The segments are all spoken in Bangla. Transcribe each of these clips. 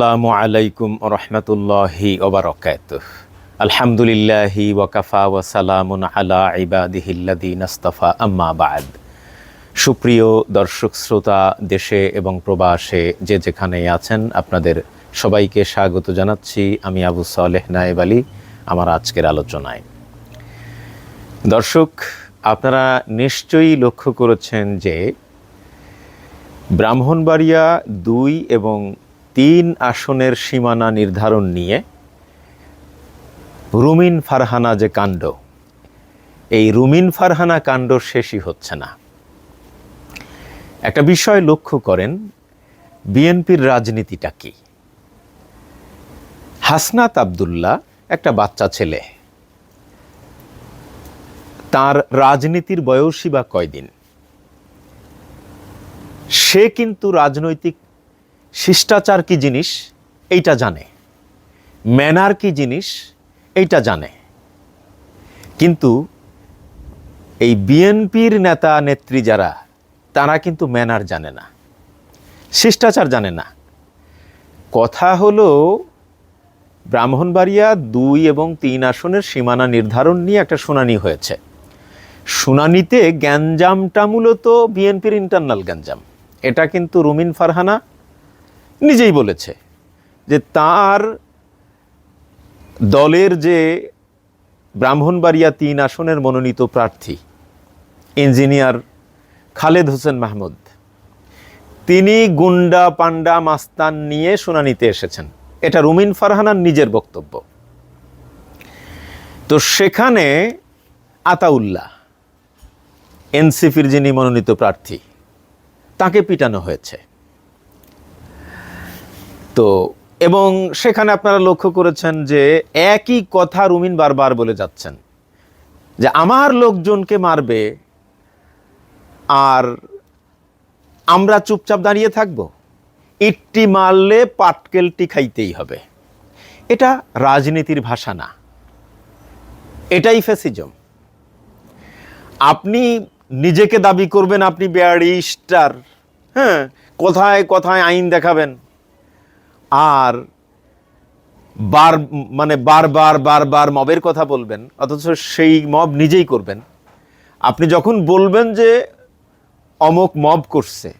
আসসালামু আলাইকুম রহমতুল্লাহি ওবরকাত আলহামদুলিল্লাহি ওয়াকাফা ওয়াসালামুন আলা ইবাদিহিল্লাদিন আস্তাফা, আম্মা বাদ। সুপ্রিয় দর্শক, শ্রোতা, দেশে এবং প্রবাসে যে যেখানে আছেন, আপনাদের সবাইকে স্বাগত জানাচ্ছি আমি আবু সালেহ নায়েব আলী, আমার আজকের আলোচনায়। দর্শক, আপনারা নিশ্চয়ই লক্ষ্য করেছেন যে ব্রাহ্মণবাড়িয়া দুই এবং তিন আসনের সীমানা নির্ধারণ নিয়ে রুমিন ফারহানা যে কাণ্ড, এই রুমিন ফারহানা কাণ্ড শেষই হচ্ছে না। একটা বিষয় লক্ষ্য করেন, বিএনপির রাজনীতিটা কি? হাসনাত আবদুল্লাহ একটা বাচ্চা ছেলে। তার রাজনীতির বয়সী বা কয়দিন? সে কিন্তু রাজনৈতিক শিষ্টাচার কি জিনিস? এইটা জানে। ম্যানার কি জিনিস? এইটা জানে। কিন্তু এই বিএনপির নেতা, নেত্রী যারা, তারা কিন্তু ম্যানার জানে না। শিষ্টাচার জানে না। কথা হলো, ব্রাহ্মণবাড়িয়া দুই এবং তিন আসনের সীমানা নির্ধারণ নিয়ে একটা শুনানি হয়েছে। শুনানিতে গ্যাঞ্জামটা মূলত বিএনপির ইন্টারনাল গ্যাঞ্জাম। এটা কিন্তু রুমিন ফারহানা নিজেই বলেছে যে তার দলের যে ব্রাহ্মণবাড়িয়া তিন আসনের মনোনীত প্রার্থী, ইঞ্জিনিয়ার খালেদ হোসেন মাহমুদ, তিনি গুন্ডা পান্ডা মাস্তান নিয়ে শুনানিতে এসেছেন। এটা রুমিন ফারহানার নিজের বক্তব্য। তো সেখানে আতাউল্লাহ, এনসিপির যিনি মনোনীত প্রার্থী, তাকে পিটানো হয়েছে। তো, এবং সেখানে আপনারা লক্ষ্য করেছেন যে একই কথা রুমিন বারবার বলে যাচ্ছেন, যে আমার লোকজনকে মারবে আর আমরা চুপচাপ দাঁড়িয়ে থাকব। ইটটি মারলে পাটকেলটি খাইতেই হবে। এটা রাজনীতির ভাষা না। এটাই ফেসিজম আপনি নিজেকে দাবি করবেন, আপনি ব্যারিস্টার হ্যাঁ কোথায় কোথায় আইন দেখাবেন। আর বার মানে বারবার বারবার মবের কথা বলবেন, অথচ সেই মব নিজেই করবেন। আপনি যখন বলবেন যে অমক মব করছে,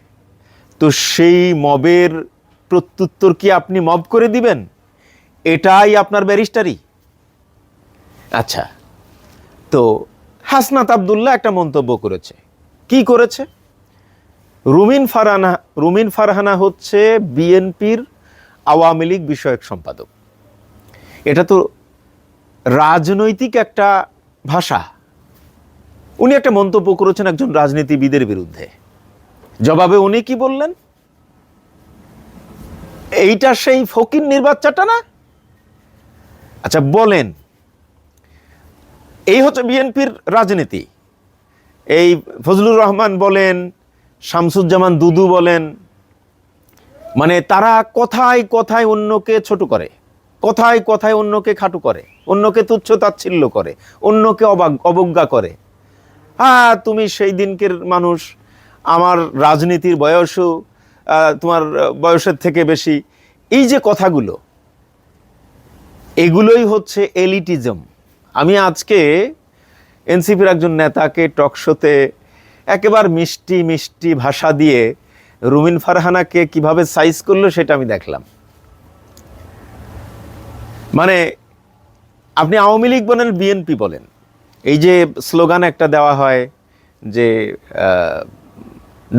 তো সেই মবের প্রত্যুত্তর কি আপনি মব করে দিবেন? এটাই আপনার ব্যারিস্টারি। আচ্ছা তো হাসনাত আবদুল্লাহ একটা মন্তব্য করেছে। কি করেছে? রুমিন ফারহানা রুমিন ফারহানা হচ্ছে বিএনপির আওয়ামী লীগ বিষয়ক সম্পাদক। এটা তো রাজনৈতিক একটা ভাষা। উনি একটা মন্তব্য করেছেন একজন রাজনীতিবিদের বিরুদ্ধে। জবাবে উনি কি বললেন? এইটা সেই ফকির নির্বাচনটা না? আচ্ছা বলেন। এই হচ্ছে বিএনপির রাজনীতি। এই ফজলুর রহমান বলেন, শামসুজ্জামান দুদু বলেন মানে তারা কথায় কথায় অন্যকে ছোট করে, কথায় কথায় অন্যকে খাটু করে, অন্যকে তুচ্ছ তাচ্ছিল্য করে, অন্যকে অবজ্ঞা করে। হ্যাঁ তুমি সেই দিনকের মানুষ, আমার রাজনীতির বয়সও তোমার বয়সের থেকে বেশি। এই যে কথাগুলো, এগুলোই হচ্ছে এলিটিজম। আমি আজকে এনসিপির একজন নেতাকে টকশোতে একেবারে মিষ্টি মিষ্টি ভাষা দিয়ে রুমিন ফারহানাকে কীভাবে সাইজ করল সেটা আমি দেখলাম। মানে আপনি আওয়ামী লীগ বলেন বিএনপি বলেন, এই যে স্লোগান একটা দেওয়া হয় যে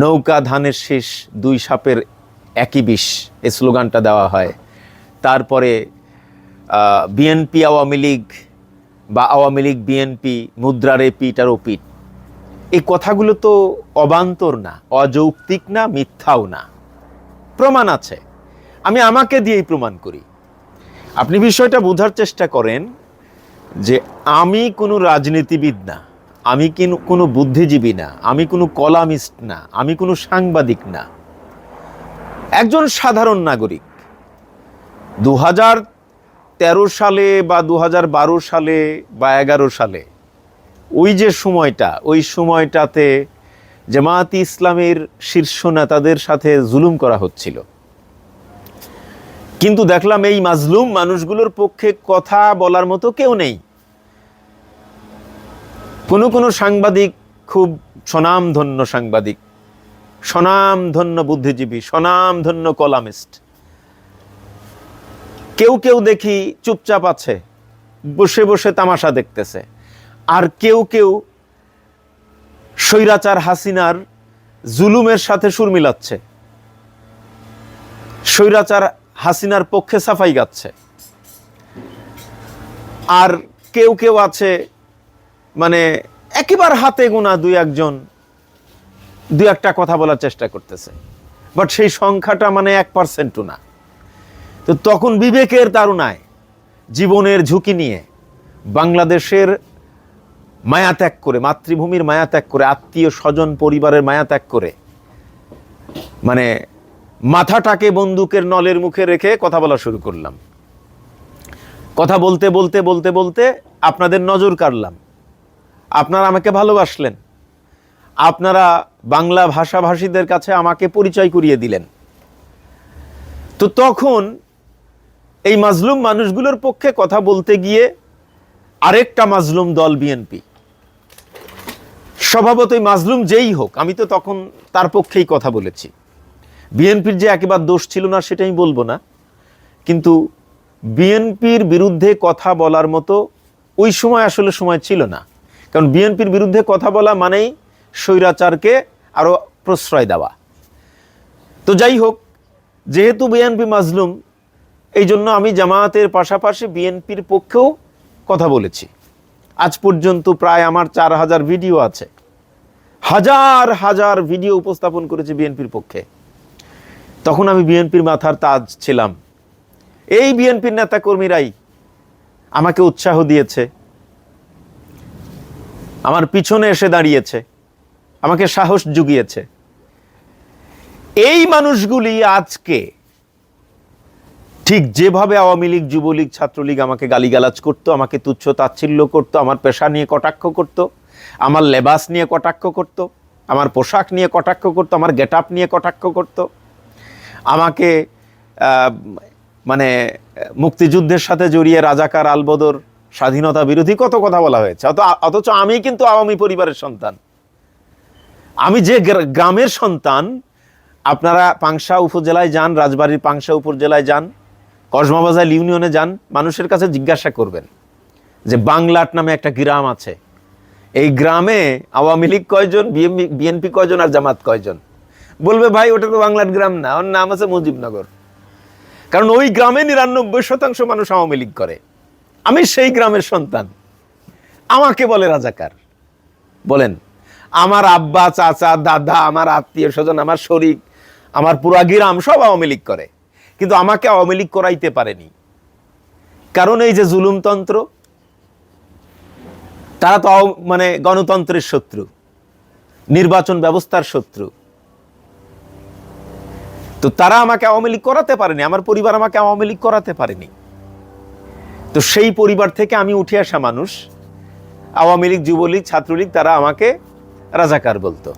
নৌকা ধানের শেষ দুই সাপের একই বিষ, এই স্লোগানটা দেওয়া হয়। তারপরে বিএনপি আওয়ামী লীগ বা আওয়ামী লীগ বিএনপি মুদ্রারে পিট আর ওপিট এই কথাগুলো তো অবান্তর না, অযৌক্তিক না, মিথ্যাও না। প্রমাণ আছে। আমি আমাকে দিয়েই প্রমাণ করি। আপনি বিষয়টা বোঝার চেষ্টা করেন যে আমি কোনো রাজনীতিবিদ না, আমি কিন কোনো বুদ্ধিজীবী না, আমি কোনো কলামিস্ট না, আমি কোনো সাংবাদিক না। একজন সাধারণ নাগরিক দু তেরো সালে বা দু হাজার বারো সালে বা এগারো সালে ওই যে সময়টা, ওই সময়টাতে জামায়াতি ইসলামের শীর্ষ নেতাদের সাথে জুলুম করা হচ্ছিল। কিন্তু দেখলাম এই মাজলুম মানুষগুলোর পক্ষে কথা বলার মতো কেউ নেই। কোনো কোনো সাংবাদিক খুব স্বনামধন্য সাংবাদিক, স্বনামধন্য বুদ্ধিজীবী, স্বনামধন্য কলামিস্ট। কেউ কেউ দেখি চুপচাপ আছে, বসে বসে তামাশা দেখতেছে। আর কেউ কেউ স্বৈরাচার হাসিনার জুলুমের সাথে সুর মিলাচ্ছে। স্বৈরাচার হাসিনার পক্ষে সাফাই গাচ্ছে। আর কেউ কেউ আছে মানে একেবারে হাতে গোনা দুই একজন, দুই একটা কথা বলার চেষ্টা করতেছে। বাট সেই সংখ্যাটা মানে এক পার্সেন্টও না। তো তখন বিবেকের তারুণায় জীবনের ঝুঁকি নিয়ে বাংলাদেশের মায়া ত্যাগ করে, মাতৃভূমির মায়া ত্যাগ করে, আত্মীয় স্বজন, পরিবারের মায়া ত্যাগ করে। মানে মাথাটাকে বন্দুকের নলের মুখে রেখে কথা বলা শুরু করলাম। কথা বলতে বলতে বলতে বলতে আপনাদের নজর কাড়লাম। আপনারা আমাকে ভালোবাসলেন। আপনারা বাংলা ভাষাভাষীদের কাছে আমাকে পরিচয় করিয়ে দিলেন। তো তখন এই মাজলুম মানুষগুলোর পক্ষে কথা বলতে গিয়ে আরেকটা মাজলুম দল বিএনপি স্বভাবতই মাজলুম যেই হোক, আমি তো তখন তার পক্ষেই কথা বলেছি। বিএনপির যে একেবারে দোষ ছিল না, সেটা আমি বলব না। কিন্তু বিএনপির বিরুদ্ধে কথা বলার মতো ওই সময় আসলে সময় ছিল না। কারণ বিএনপির বিরুদ্ধে কথা বলা মানেই স্বৈরাচারকে আরও প্রশ্রয় দেওয়া। তো যাই হোক, যেহেতু বিএনপি মাজলুম, এই জন্য আমি জামায়াতের পাশাপাশি বিএনপির পক্ষেও কথা বলেছি। আজ পর্যন্ত প্রায় আমার চার হাজার ভিডিও আছে। হাজার হাজার ভিডিও উপস্থাপন করেছে বিএনপির পক্ষে। তখন আমি বিএনপির মাথার তাজ ছিলাম। এই বিএনপির নেতাকর্মীরাই আমাকে উৎসাহ দিয়েছে। আমার পিছনে এসে দাঁড়িয়েছে। আমাকে সাহস জুগিয়েছে। এই মানুষগুলি আজকে ঠিক যেভাবে আওয়ামী লীগ, যুবলীগ, ছাত্রলীগ আমাকে গালিগালাজ করতো, আমাকে তুচ্ছ তাচ্ছিল্য করতো, আমার পেশা নিয়ে কটাক্ষ করতো আমার লেবাস নিয়ে কটাক্ষ করতো, আমার পোশাক নিয়ে কটাক্ষ করতো, আমার গেট আপ নিয়ে কটাক্ষ করতো। আমাকে মানে মুক্তিযুদ্ধের সাথে জড়িয়ে রাজাকার আলবদর স্বাধীনতা বিরোধী কত কথা বলা হয়েছে? অথচ আমি কিন্তু আওয়ামী পরিবারের সন্তান। আমি যে গ্রামের সন্তান, আপনারা পাংশা উপজেলায় যান, রাজবাড়ির পাংশা উপজেলায় যান কসমাবাজার ইউনিয়নে যান, মানুষের কাছে জিজ্ঞাসা করবেন যে বাংলাট নামে একটা গ্রাম আছে। এই গ্রামে আওয়ামী লীগ কয়জন বিএনপি কয়জন আর জামাত কয়জন? বলবে, ভাই, ওটা তো বাংলার গ্রাম না, ওর নাম আছে মুজিবনগর। কারণ ওই গ্রামে নিরানব্বই শতাংশ মানুষ আওয়ামী লীগ করে। আমি সেই গ্রামের সন্তান। আমাকে বলে রাজাকার। বলেন, আমার আব্বা, চাচা, দাদা, আমার আত্মীয় স্বজন, আমার শরিক, আমার পুরা গ্রাম সব আওয়ামী লীগ করে। কিন্তু আমাকে আওয়ামী লীগ করাইতে পারেনি। কারণ এই যে জুলুমতন্ত্র তারা তো মানে গণতন্ত্রের শত্রু, নির্বাচন ব্যবস্থার শত্রু। তো তারা আমাকে আওয়ামী লীগ করাতে পারেনি, আমার পরিবার আমাকে আওয়ামী লীগ করাতে পারেনি। তো সেই পরিবার থেকে আমি উঠে আসা মানুষ, আওয়ামী লীগ, যুবলীগ, ছাত্রলীগ, তারা আমাকে রাজাকার বলতো,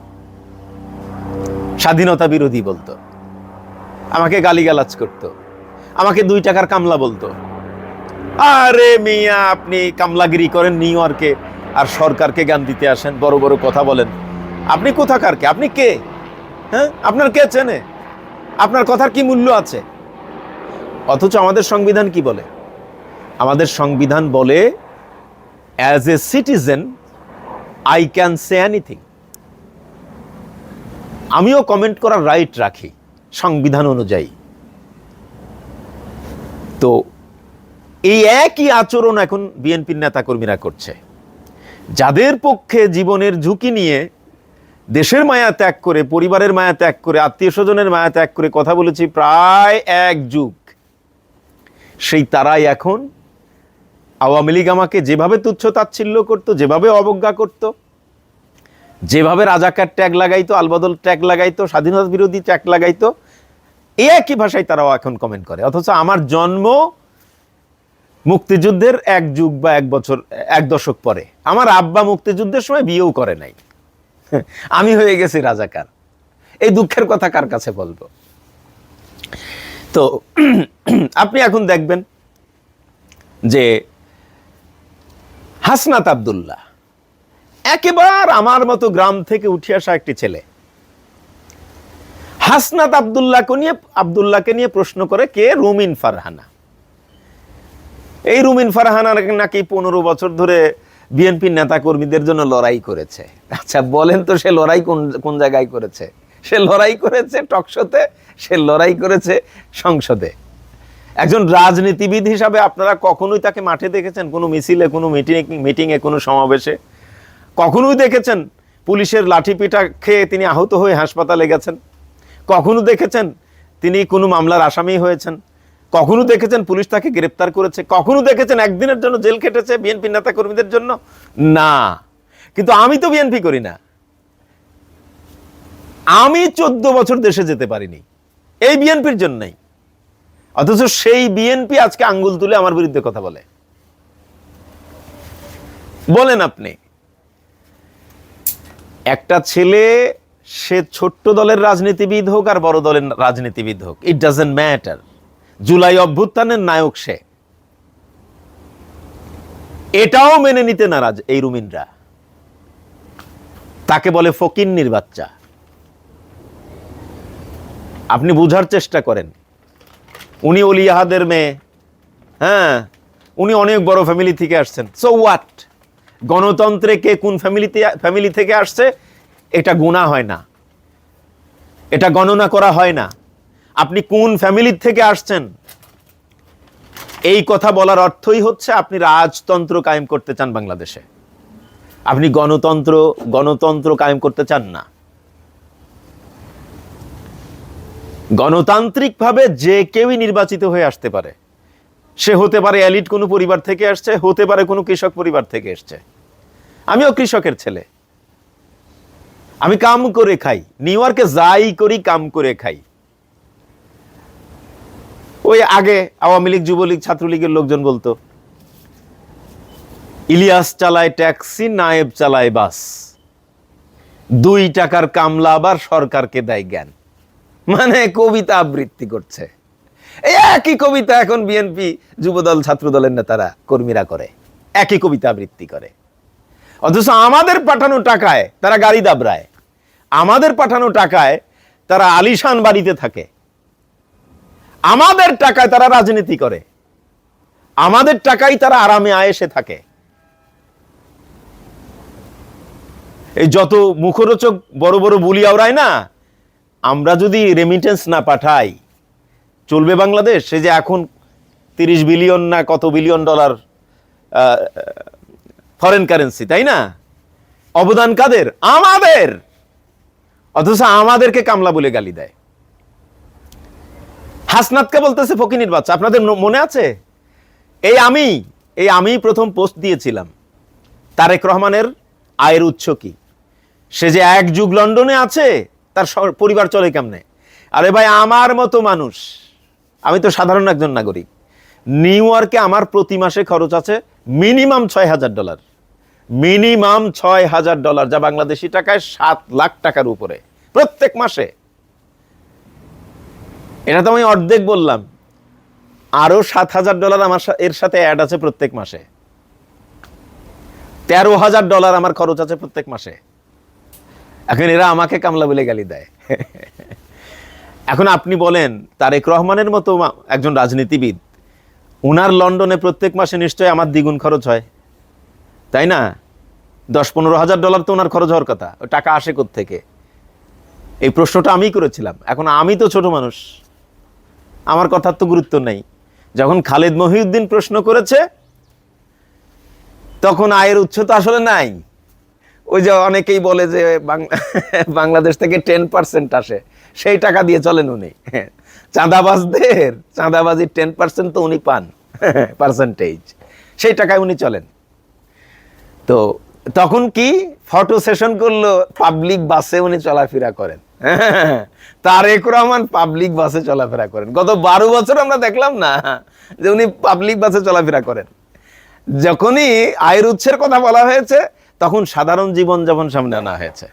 স্বাধীনতা বিরোধী বলতো, আমাকে গালিগালাজ করতো, আমাকে দুই টাকার কামলা বলতো। আরে মিয়া, আপনি কামলাগিরি করেন নিউ ইয়র্কে আর সরকারকে জ্ঞান দিতে আসেন, বড় বড় কথা বলেন। আপনি কোথাকার কে আপনি কে? হ্যাঁ? আপনার কে চেনে? আপনার কথার কি মূল্য আছে? অথচ আমাদের সংবিধান কি বলে? আমাদের সংবিধান বলে as a citizen I can say anything আমিও কমেন্ট করার রাইট রাখি, সংবিধান অনুযায়ী। তো এই একই আচরণ এখন বিএনপির নেতাকর্মীরা করছে। যাদের পক্ষে জীবনের ঝুঁকি নিয়ে দেশের মায়া ত্যাগ করে, পরিবারের মায়া ত্যাগ করে, আত্মীয় স্বজনের মায়া ত্যাগ করে কথা বলেছি প্রায় এক যুগ, সেই তারাই এখন আওয়ামী লীগ আমাকে যেভাবে তুচ্ছ তাচ্ছিল্য করতো, যেভাবে অবজ্ঞা করতো, যেভাবে রাজাকার ট্যাগ লাগাইতো, আলবদল ট্যাগ লাগাইতো, স্বাধীনতা বিরোধী ট্যাগ লাগাইতো এই একই ভাষায় তারাও এখন কমেন্ট করে। অথচ আমার জন্ম মুক্তিযুদ্ধের এক যুগ বা এক বছর, এক দশক পরে। আমার আব্বা মুক্তিযুদ্ধের সময় বিয়েও করে নাই। আমি হয়ে গেছি রাজাকার। এই দুঃখের কথা কার কাছে বলব? তো, আপনি এখন দেখবেন যে হাসনাত আবদুল্লাহ একেবার আমার মতো গ্রাম থেকে উঠে আসা একটি ছেলে। হাসনাত আবদুল্লাহকে নিয়ে আবদুল্লাহকে নিয়ে প্রশ্ন করে, কে? রুমিন ফারহানা। এই রুমিন ফারহানা নাকি পনেরো বছর ধরে বিএনপির নেতা কর্মীদের জন্য লড়াই করেছে। আচ্ছা বলেন তো সে লড়াই কোন কোন জায়গায় করেছে? সে লড়াই করেছে টকশোতে সে লড়াই করেছে সংসদে। একজন রাজনীতিবিদ হিসাবে আপনারা কখনোই তাকে মাঠে দেখেছেন? কোনো মিছিলে, কোনো মিটিং, মিটিংয়ে, কোনো সমাবেশে? কখনোই দেখেছেন? পুলিশের লাঠি পিটা খেয়ে তিনি আহত হয়ে হাসপাতালে গেছেন? কখনো দেখেছেন? তিনি কোনো মামলার আসামি হয়েছেন? কখনো দেখেছেন পুলিশ তাকে গ্রেপ্তার করেছে? কখনো দেখেছেন একদিনের জন্য জেল কেটেছে বিএনপি নেতা কর্মীদের জন্য? না। কিন্তু আমি তো বিএনপি করি না। আমি চোদ্দ বছর দেশে যেতে পারিনি। এই বিএনপির জন্যই। অথচ সেই বিএনপি আজকে আঙ্গুল তুলে আমার বিরুদ্ধে কথা বলে। বলেন আপনি, একটা ছেলে, সে ছোট্ট দলের রাজনীতিবিদ হোক আর বড় দলের রাজনীতিবিদ হোক ইট ডাজেন্ট ম্যাটার জুলাই অভ্যুত্থানের নায়ক সে। এটাও মেনে নিতে নারাজ এই রুমিনরা। তাকে বলে ফকিন্নির বাচ্চা। আপনি বুঝার চেষ্টা করেন। উনি অলিয়াহাদের মেয়ে। হ্যাঁ উনি অনেক বড় ফ্যামিলি থেকে আসছেন। সো হোয়াট গণতন্ত্রে কে কোন ফ্যামিলিতে ফ্যামিলি থেকে আসছে, এটা গুণা হয় না। এটা গণনা করা হয় না। আপনি কোন ফ্যামিলির থেকে আসছেন? এই কথা বলার অর্থই হচ্ছে আপনি রাজতন্ত্র কায়েম করতে চান বাংলাদেশে। আপনি গণতন্ত্র গণতন্ত্র কায়েম করতে চান না। গণতান্ত্রিকভাবে যে কেউই নির্বাচিত হয়ে আসতে পারে। সে হতে পারে এলিট কোনো পরিবার থেকে আসছে হতে পারে কোনো কৃষক পরিবার থেকে এসছে। আমিও কৃষকের ছেলে। আমি কাম করে খাই, নিউ ইয়র্কে যাই করি, কাম করে খাই। ওই আগে আওয়ামী লীগ, যুবলীগ, ছাত্রলীগের লোকজন বলতো, ইলিয়াস চালায় ট্যাক্সি, নায়েব চালায় বাস। দুই টাকার কামলা আবার সরকারকে দেয় জ্ঞান। মানে কবিতা আবৃত্তি করছে। একই কবিতা এখন বিএনপি যুবদল ছাত্র দলের নেতারা, কর্মীরা করে। একই কবিতা আবৃত্তি করে। অথচ আমাদের পাঠানো টাকায় তারা গাড়ি দাবড়ায়। আমাদের পাঠানো টাকায় তারা আলিশান বাড়িতে থাকে। আমাদের টাকায় তারা রাজনীতি করে। আমাদের টাকায় তারা আরামে আয়েসে থাকে। এই যত মুখরোচক বড় বড় বুলি আওড়ায় না, আমরা যদি রেমিটেন্স না পাঠাই, চলবে বাংলাদেশ? সে যে এখন তিরিশ বিলিয়ন না কত বিলিয়ন ডলার ফরেন কারেন্সি তাই না? অবদান কাদের? আমাদের! অথচ আমাদেরকে কামলা বলে গালি দেয়। হাসনাতকে বলতেছে ফকিনির বাচ্চা। আপনাদের মনে আছে? এই আমি এই আমি প্রথম পোস্ট দিয়েছিলাম। তারেক রহমানের আয়ের উৎস কি? সে যে এক যুগ লন্ডনে আছে, তার পরিবার চলে কেমনে? আরে ভাই, আমার মতো মানুষ, আমি তো সাধারণ একজন নাগরিক, নিউ ইয়র্কে আমার প্রতি মাসে খরচ আছে মিনিমাম ছয় হাজার ডলার। মিনিমাম ছয় হাজার ডলার, যা বাংলাদেশি টাকায় সাত লাখ টাকার উপরে। প্রত্যেক মাসে। এটা তো আমি অর্ধেক বললাম। আরও সাত হাজার ডলার আমার এর সাথে অ্যাড আছে প্রত্যেক মাসে। তেরো হাজার ডলার আমার খরচ আছে প্রত্যেক মাসে। এখন এরা আমাকে কামলা বলে গালি দেয়। এখন আপনি বলেন, তারেক রহমানের মতো একজন রাজনীতিবিদ, উনার লন্ডনে প্রত্যেক মাসে নিশ্চয়ই আমার দ্বিগুণ খরচ হয়। তাই না? দশ পনেরো হাজার ডলার তো ওনার খরচ হওয়ার কথা। টাকা আসে থেকে এই প্রশ্নটা আমি করেছিলাম। এখন আমি তো ছোট মানুষ। আমার কথার তো গুরুত্ব নেই। যখন খালেদ মহিউদ্দিন প্রশ্ন করেছে, তখন আয়ের উৎস তো আসলে নাই। ওই যে অনেকেই বলে যে বাংলাদেশ থেকে টেন পার্সেন্ট আসে। সেই টাকা দিয়ে চলেন উনি। চাঁদাবাজদের, চাঁদাবাজির টেন পার্সেন্ট তো উনি পান। পার্সেন্টেজ সেই টাকায় উনি চলেন। তো তখন কি? ফটো সেশন করল পাবলিক বাসে উনি চলাফেরা করেন। তারেক রহমান পাবলিক বাসে চলাফেরা করেন। গত বারো বছর আমরা দেখলাম না যে উনি পাবলিক বাসে চলাফেরা করেন। যখনই আয়ের উৎসের কথা বলা হয়েছে, তখন সাধারণ জীবন যাপন সামনে আনা হয়েছে।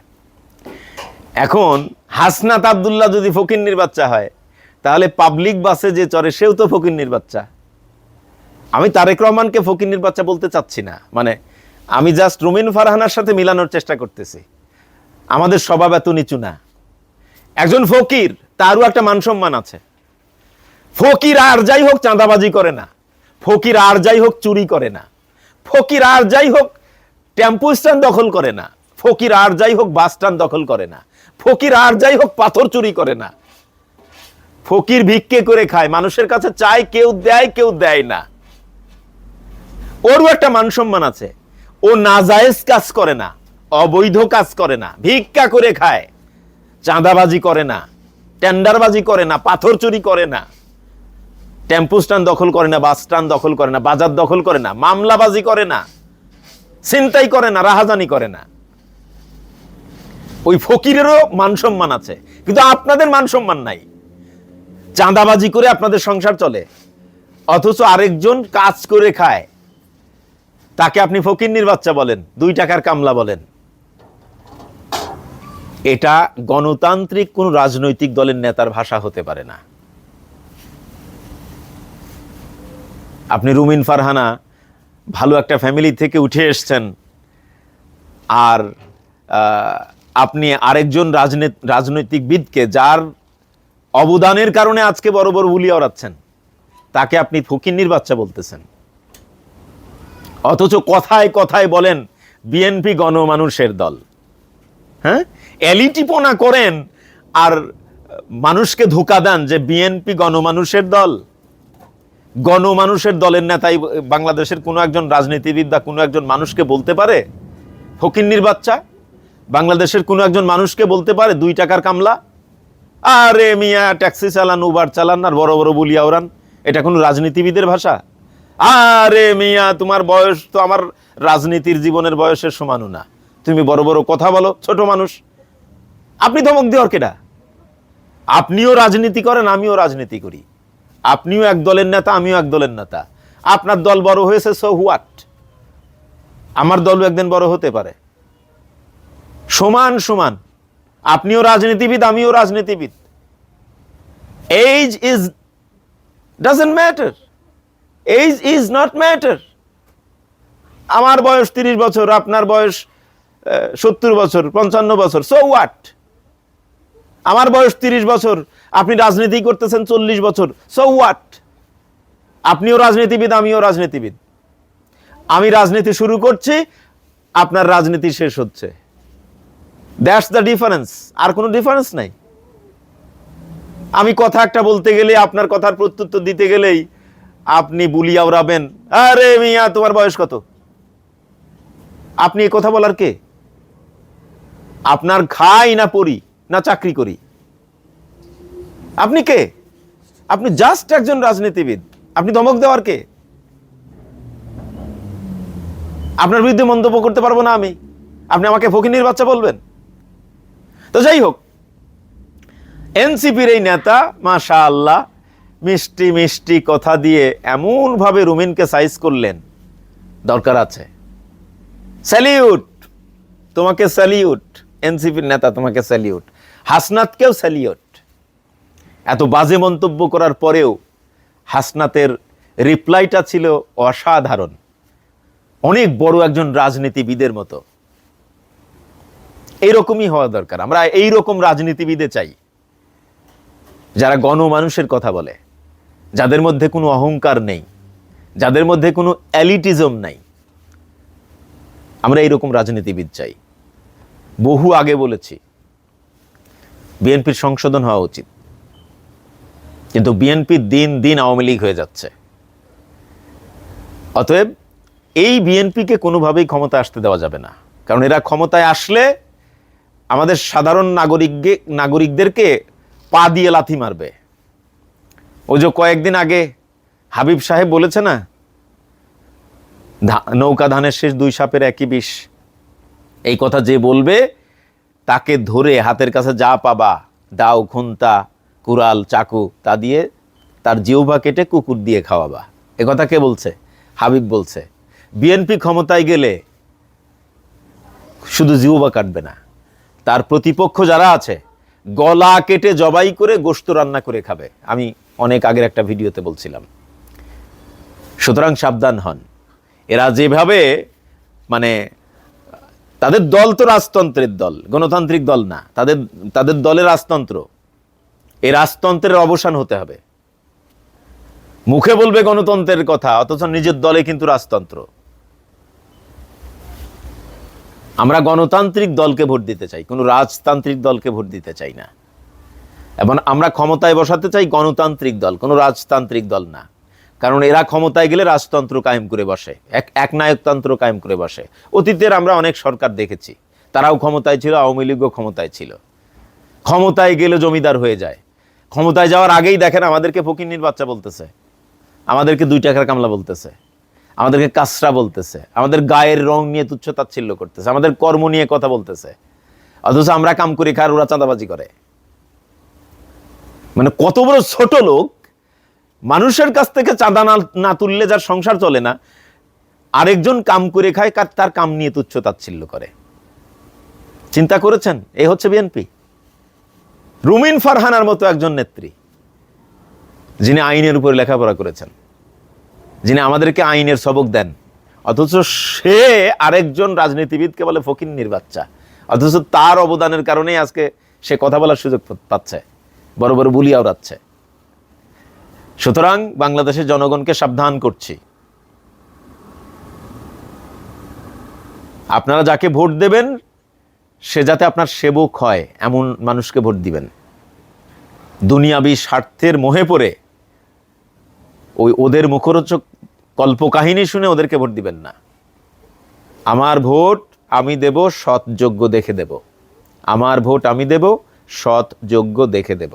এখন হাসনাত আবদুল্লাহ যদি ফকিন্নির বাচ্চা হয়, তাহলে পাবলিক বাসে যে চড়ে, সেও তো ফকিন্নির বাচ্চা। আমি তারেক রহমানকে ফকিন্নির বাচ্চা বলতে চাচ্ছি না। মানে আমি জাস্ট রুমিন ফারহানার সাথে মিলানোর চেষ্টা করতেছি। আমাদের স্বভাব এত নিচু না। একজন ফকির, তারও একটা মান সম্মান আছে। ফকির আর যাই হোক চাঁদাবাজি করে না। ফকির আর যাই হোক চুরি করে না। ফকির আর যাই হোক টেম্পো স্ট্যান্ড দখল করে না। ফকির আর যাই হোক বাস স্ট্যান্ড দখল করে না। ফকির আর যাই হোক পাথর চুরি করে না। ফকির ভিক্ষে করে খায়, মানুষের কাছে চায়, কেউ দেয় কেউ দেয় না। ওরও একটা মান সম্মান আছে। ও নাজায়েজ কাজ করে না, অবৈধ কাজ করে না, ভিক্ষা করে খায়। চাঁদাবাজি করে না, টেন্ডারবাজি করে না, পাথর চুরি করে না, টেম্পো স্ট্যান্ড দখল করে না, বাস স্ট্যান্ড দখল করে না, বাজার দখল করে না, মামলাবাজি করে না চিন্তাই করে না, রাহাজানি করে না। ওই ফকিরেরও মান সম্মান আছে, কিন্তু আপনাদের মান সম্মান নাই। চাঁদাবাজি করে আপনাদের সংসার চলে, অথচ আরেকজন কাজ করে খায়, তাকে আপনি ফকির বাচ্চা বলেন, দুই টাকার কামলা বলেন। এটা গণতান্ত্রিক কোন রাজনৈতিক দলের নেতার ভাষা হতে পারে না। আপনি রুমিন ফারহানা, ভালো একটা ফ্যামিলি থেকে উঠে এসছেন, আর আপনি আরেকজন রাজনীত, রাজনৈতিকবিদকে যার অবদানের কারণে আজকে বড় বড় বুলি ওড়াচ্ছেন তাকে আপনি ফকিন্নির বাচ্চা বলতেছেন। অথচ কথায় কথায় বলেন, বিএনপি গণমানুষের দল। হ্যাঁ? এলিটিপোনা করেন আর মানুষকে ধোকা দেন যে বিএনপি গণমানুষের দল। গণমানুষের দলের নেতাই বাংলাদেশের কোনো একজন রাজনীতিবিদ বা কোনো একজন মানুষকে বলতে পারে? ফকিন্নির বাচ্চা? বাংলাদেশের কোনো একজন মানুষকে বলতে পারে? দুই টাকার কামলা? আরে মিয়া, ট্যাক্সি চালান, উবার চালান আর বড় বড় বলিয়া ওরান এটা কোনো রাজনীতিবিদের ভাষা? আরে মিয়া, তোমার বয়স তো আমার রাজনীতির জীবনের বয়সের সমানও না। তুমি বড় বড় কথা বলো, ছোট মানুষ। আপনি ধমক দেওয়ার কেডা? আপনিও রাজনীতি করেন, আমিও রাজনীতি করি। আপনিও এক দলের নেতা, আমিও এক দলের নেতা। আপনার দল বড় হয়েছে সো হোয়াট আমার দলও একদিন বড় হতে পারে। সমান সমান। আপনিও রাজনীতিবিদ, আমিও রাজনীতিবিদ। Age is doesn't matter age is not matter আমার বয়স তিরিশ বছর, আপনার বয়স সত্তর বছর, পঞ্চান্ন বছর সো হোয়াট আমার বয়স তিরিশ বছর, আপনি রাজনীতি করতেছেন চল্লিশ বছর সো হোয়াট আপনিও রাজনীতিবিদ, আমিও রাজনীতিবিদ। আমি রাজনীতি শুরু করছি, আপনার রাজনীতি শেষ হচ্ছে। দ্যাটস দ্য ডিফারেন্স আর কোনো ডিফারেন্স নাই। আমি কথা একটা বলতে গেলে, আপনার কথার প্রত্যুত্তর দিতে গেলেই আপনি বুলিয়া উড়াবেন আরে মিয়া, তোমার বয়স কত? আপনি এ কথা বলার কে? আপনার খাই না পড়ি, না চাকরি করি। আপনি কে? আপনি জাস্ট একজন রাজনীতিবিদ। আপনি ধমক দেওয়ার কে? আপনার বিরুদ্ধে মন্তব্য করতে পারব না আমি। আপনি আমাকে ফকিনির বাচ্চা বলবেন। তো যাই হোক, এনসিপির এই নেতা মাশা আল্লাহ মিষ্টি মিষ্টি কথা দিয়ে এমনভাবে রুমিনকে সাইজ করলেন। দরকার আছে। স্যালিউট তোমাকে স্যালিউট এনসিপির নেতা তোমাকে স্যালিউট হাসনাতকেও স্যালিউট এত বাজে মন্তব্য করার পরেও হাসনাতের রিপ্লাইটা ছিল অসাধারণ। অনেক বড় একজন রাজনীতিবিদের মতো। এইরকমই হওয়া দরকার। আমরা এইরকম রাজনীতিবিদে চাই, যারা গণমানুষের কথা বলে, যাদের মধ্যে কোনো অহংকার নেই, যাদের মধ্যে কোনো অ্যালিটিজম নাই। আমরা এইরকম রাজনীতিবিদ চাই। বহু আগে বলেছি, বিএনপির সংশোধন হওয়া উচিত। কিন্তু বিএনপি দিন দিন আওয়ামী লীগ হয়ে যাচ্ছে। অতএব এই বিএনপিকে কোনোভাবেই ক্ষমতা আসতে দেওয়া যাবে না। কারণ এরা ক্ষমতায় আসলে আমাদের সাধারণ নাগরিককে নাগরিকদেরকে পা দিয়ে লাথি মারবে। ওই যে কয়েকদিন আগে হাবিব সাহেব বলেছে না নৌকা ধানের শেষ দুই সাপের একই বিষ। এই কথা যে বলবে, তাকে ধরে হাতের কাছে যা পাবা, দাও, খুন্তা, কুড়াল, চাকু, তা দিয়ে তার জিহ্বা কেটে কুকুর দিয়ে খাওয়াবা। এ কথা কে বলছে? হাবিব বলছে। বিএনপি ক্ষমতায় গেলে শুধু জিহ্বা কাটবে না, তার প্রতিপক্ষ যারা আছে, গলা কেটে জবাই করে গোস্ত রান্না করে খাবে। আমি অনেক আগের একটা ভিডিওতে বলছিলাম। সুতরাং সাবধান হন। এরা যেভাবে মানে তাদের দল তো রাজতন্ত্রের দল, গণতান্ত্রিক দল না। তাদের তাদের দলের রাজতন্ত্র। এই রাজতন্ত্রের অবসান হতে হবে। মুখে বলবে গণতন্ত্রের কথা, অথচ নিজের দলে কিন্তু রাজতন্ত্র। আমরা গণতান্ত্রিক দলকে ভোট দিতে চাই, কোনো রাজতান্ত্রিক দলকে ভোট দিতে চাই না। এবং আমরা ক্ষমতায় বসাতে চাই গণতান্ত্রিক দল, কোনো রাজতান্ত্রিক দল না। কারণ এরা ক্ষমতায় গেলে রাজতন্ত্র কায়েম করে বসে, এক একনায়কতন্ত্র কায়েম করে বসে। অতীতের আমরা অনেক সরকার দেখেছি, তারাও ক্ষমতায় ছিল, আওয়ামী লীগও ক্ষমতায় ছিল। ক্ষমতায় গেলে জমিদার হয়ে যায়। ক্ষমতায় যাওয়ার আগেই দেখেন আমাদেরকে ফকিন্নির বাচ্চা বলতেছে, আমাদেরকে দুই টাকার কামলা বলতেছে, আমাদেরকে কাসরা বলতেছে, আমাদের গায়ের রং নিয়ে তুচ্ছ তাচ্ছিল্য করতেছে, আমাদের কর্ম নিয়ে কথা বলতেছে। অথচ আমরা কাম করি খার ওরা চাঁদাবাজি করে। মানে কত বড় ছোট লোক মানুষের কাছ থেকে চাঁদা না না তুললে যার সংসার চলে না, আরেকজন কাম করে খায়, কার তার কাম নিয়ে তুচ্ছ তাচ্ছিল্য করে। চিন্তা করেছেন? এই হচ্ছে বিএনপি রুমিন ফারহানার মতো একজন নেত্রী, যিনি আইনের উপরে লেখাপড়া করেছেন, যিনি আমাদেরকে আইনের সবক দেন, অথচ সে আরেকজন রাজনীতিবিদকে বলে ফকিন্নির বাচ্চা, অথচ তার অবদানের কারণেই আজকে সে কথা বলার সুযোগ পাচ্ছে, বড় বড় বুলি আওড়াচ্ছে। সুতরাং বাংলাদেশের জনগণকে সাবধান করছি। আপনারা যাকে ভোট দেবেন, সে যাতে আপনার সেবক হয়, এমন মানুষকে ভোট দিবেন। দুনিয়াবি স্বার্থের মোহে পড়ে ওই ওদের মুখরোচক কল্পকাহিনী শুনে ওদেরকে ভোট দিবেন না। আমার ভোট আমি দেব, সৎ যোগ্য দেখে দেব। আমার ভোট আমি দেব, সৎ যোগ্য দেখে দেব।